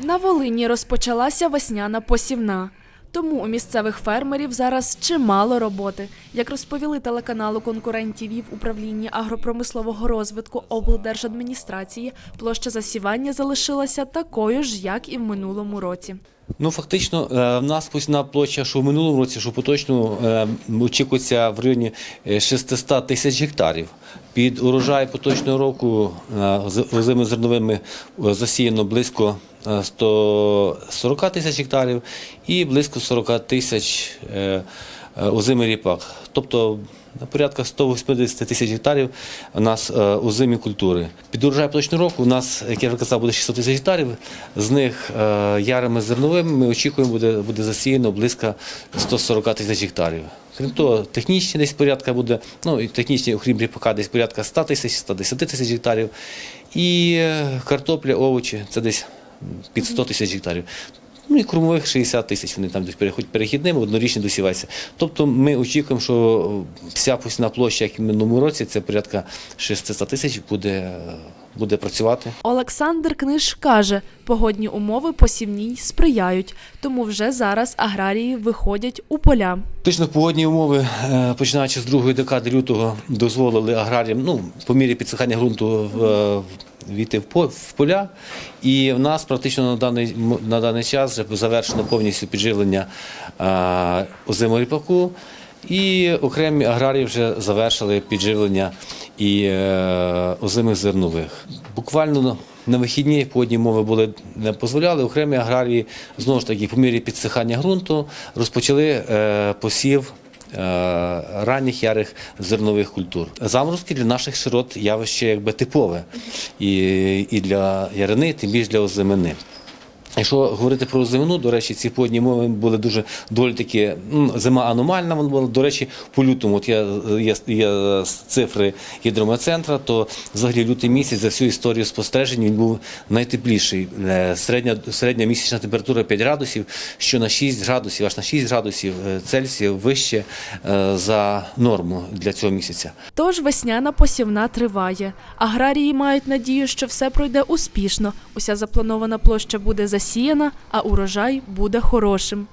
На Волині розпочалася весняна посівна. Тому у місцевих фермерів зараз чимало роботи. Як розповіли телеканалу конкурентів в управлінні агропромислового розвитку облдержадміністрації, площа засівання залишилася такою ж, як і в минулому році. Ну, фактично, е, в нас посівна площа, що в минулому році, що поточно е, очікується в районі е, 600 тисяч гектарів. Під урожай поточного року е, з озими зерновими е, засіяно близько е, 140 тисяч гектарів і близько 40 тисяч е, е, озимий ріпак. Тобто порядка 180 тисяч гектарів у нас е, озимі культури. Під урожай поточного року у нас, як я вже казав, буде 600 тисяч гектарів. З них е, ярими зерновими ми очікуємо, буде, буде засіяно близько 140 тисяч гектарів. Крім того, технічні десь порядка буде, ну і технічні, окрім ріпака, десь порядка 100 тисяч, 110 тисяч гектарів. І е, картопля, овочі це десь під 100 тисяч гектарів. Ну і кормових 60 тисяч вони там десь переходять перехідними, однорічні досіваються. Тобто ми очікуємо, що вся посівна площа, як і в минулому році, це порядка 600 тисяч буде, буде працювати. Олександр Книж каже, погодні умови посівній сприяють, тому вже зараз аграрії виходять у поля. Фактично погодні умови, е, починаючи з другої декади лютого, дозволили аграріям ну, по мірі підсихання ґрунту в, е, війти в по- в поля. І в нас практично на даний, на даний час вже завершено повністю підживлення е, озимого ріпаку. І окремі аграрії вже завершили підживлення і е, озимих зернових. Буквально на- вихідні погодні умови були не дозволяли. Окремі аграрії знову ж таки по мірі підсихання ґрунту розпочали е, посів е, ранніх ярих зернових культур. Заморозки для наших широт явище якби типове і, і для ярини, тим більше для озимини. Якщо говорити про зимину, до речі, ці погодні умови були дуже доволі таки м, зима аномальна. Вона була до речі, по лютому. От я є, є цифри гідрометцентра, то взагалі лютий місяць за всю історію спостережень він був найтепліший. Е, Середня середня місячна температура 5 градусів, що на 6 градусів, аж на 6 градусів е, Цельсія вище е, за норму для цього місяця. Тож весняна посівна триває. Аграрії мають надію, що все пройде успішно. Уся запланована площа буде засіяна, а урожай буде хорошим.